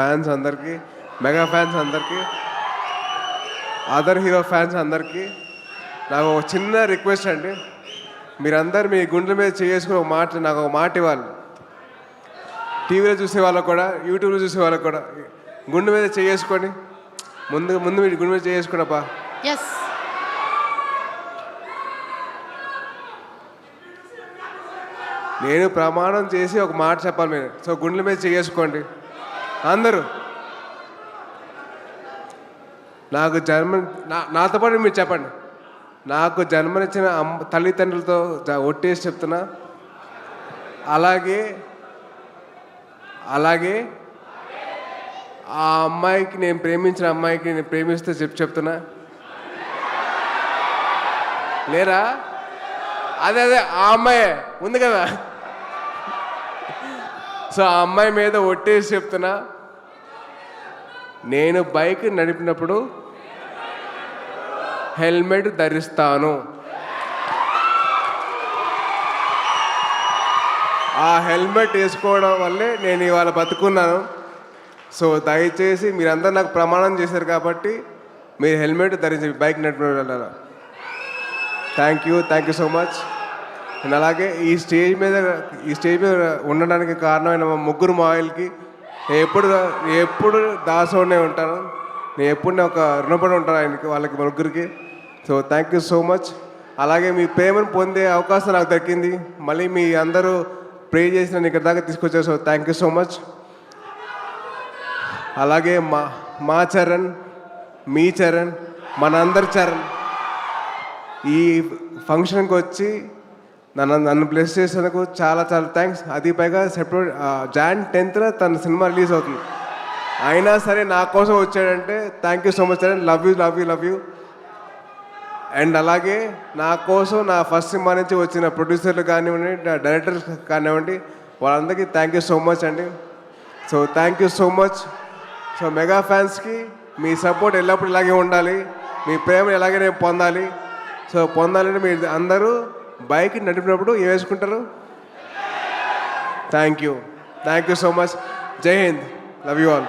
Fans అందరికీ mega fans అందరికీ other hero fans అందరికీ నాకు ఒక చిన్న రిక్వెస్ట్ అండి. మీరందరు మీ గుండెల మీద చేసుకుని ఒక మాట నాకు ఒక మాట ఇవ్వాలి. టీవీలో చూసే వాళ్ళకు కూడా యూట్యూబ్లో చూసే వాళ్ళకు కూడా గుండె మీద చేసుకొని ముందు ముందు మీరు గుండె మీద చేసుకున్నప్పా నేను ప్రమాణం చేసి ఒక మాట చెప్పాలి. మీరు సో గుండెల మీద చేసుకోండి. అందరూ. నాకు జన్మ నా నాతో పాటు మీరు చెప్పండి. నాకు జన్మనిచ్చిన అమ్మ తల్లిదండ్రులతో జ- ఒట్టేసి చెప్తున్నా. అలాగే అలాగే ఆ అమ్మాయికి నేను ప్రేమించిన అమ్మాయికి నేను ప్రేమిస్తే చెప్పి చెప్తున్నా. లేరా? అదే అదే ఆ అమ్మాయే. ఉంది కదా? సో ఆ అమ్మాయి మీద ఒట్టేసి చెప్తున్నా నేను బైక్ నడిపినప్పుడు హెల్మెట్ ధరిస్తాను. ఆ హెల్మెట్ వేసుకోవడం వల్లే నేను ఇవాళ బతుకున్నాను. సో దయచేసి మీరందరూ నాకు ప్రమాణం చేశారు కాబట్టి మీరు హెల్మెట్ ధరించి బైక్ నడిపిన వెళ్ళాలి thank you thank you so much and అలాగే ఈ స్టేజ్ మీద ఈ స్టేజ్ మీద ఉండడానికి కారణమైన మా ముగ్గురు మాయిల్కి నేను ఎప్పుడు నేను ఎప్పుడు దాసోనే ఉంటాను. నేను ఎప్పుడు నేను ఒక రుణపడి ఉంటాను ఆయనకి వాళ్ళకి ముగ్గురికి. So thank you so much అలాగే మీ ప్రేమను పొందే అవకాశం నాకు దక్కింది. మళ్ళీ మీ అందరూ ప్రే చేసి నన్ను ఇక్కడ దాకా తీసుకొచ్చారు. So thank you so much అలాగే మా మా చరణ్ మీ చరణ్ మనందరి చరణ్ ఈ ఫంక్షన్కి వచ్చి నన్ను నన్ను బ్లెస్ చేసినందుకు చాలా చాలా థ్యాంక్స్ అది పైగా సెప్టెంబర్ జాన్ టెన్త్న తన సినిమా రిలీజ్ అవుతుంది. అయినా సరే నా కోసం వచ్చాడంటే thank you so much and love you love you love you and అలాగే నా కోసం నా ఫస్ట్ సినిమా నుంచి వచ్చిన ప్రొడ్యూసర్లు కానివ్వండి డైరెక్టర్స్ కానివ్వండి వాళ్ళందరికీ థ్యాంక్ యూ సో మచ్ అండి. So thank you so much so mega ఫ్యాన్స్కి మీ సపోర్ట్ ఎల్లప్పుడూ ఇలాగే ఉండాలి. మీ ప్రేమ ఎలాగే నేను పొందాలి. సో పొందాలంటే మీరు అందరూ బైక్ నడిపినప్పుడు ఏం వేసుకుంటారు thank you thank you so much Jai Hind love you all